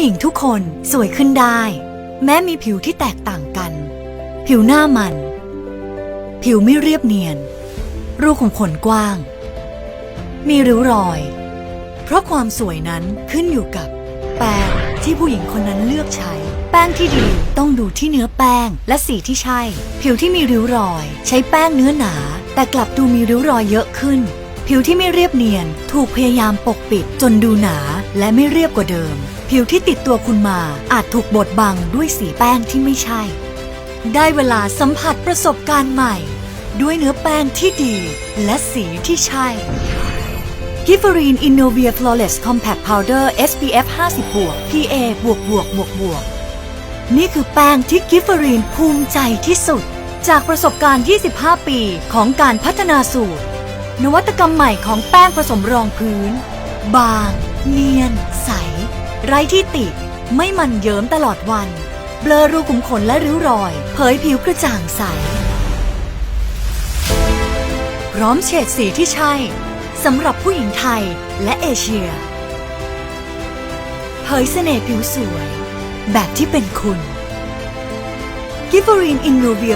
ผู้หญิงทุกคนสวยขึ้นได้ แม้มีผิวที่แตกต่างกัน ผิวหน้ามัน ผิวไม่เรียบเนียน รูขุมขนกว้าง มีริ้วรอย เพราะความสวยนั้นขึ้นอยู่กับ แป้งที่ผู้หญิงคนนั้นเลือกใช้ แป้งที่ดีต้องดูที่เนื้อแป้งและสีที่ใช่ ผิวที่มีริ้วรอย ใช้แป้งเนื้อหนา แต่กลับดูมีริ้วรอยเยอะขึ้น ผิวที่ไม่เรียบเนียน ถูกพยายามปกปิดจนดูหนาและไม่เรียบกว่าเดิม ผิวที่ติดตัวคุณมาอาจถูกบดบังด้วยสีแป้งที่ไม่ใช่ ได้เวลาสัมผัสประสบการณ์ใหม่ ด้วยเนื้อแป้งที่ดีและสีที่ใช่กิฟฟรีนอินโนเวียฟลอเรสคอมแพคพาวเดอร์ SPF 50บวก PA บวกบวกบวกบวกนี่คือแป้งที่กิฟฟรีนภูมิใจที่สุด จากประสบการณ์ 25 ปีของการพัฒนาสูตร นวัตกรรมใหม่ของแป้งผสมรองพื้น บาง เนียน ใส ไร้ที่ติ ไม่มันเยิ้มตลอดวัน เบลอรูขุมขนและริ้วรอย เผยผิวกระจ่างใส พร้อมเฉดสีที่ใช่สำหรับผู้หญิงไทยและเอเชีย เผยเสน่ห์ผิวสวย แบบที่เป็นคุณกิฟฟรีนอินโนเวี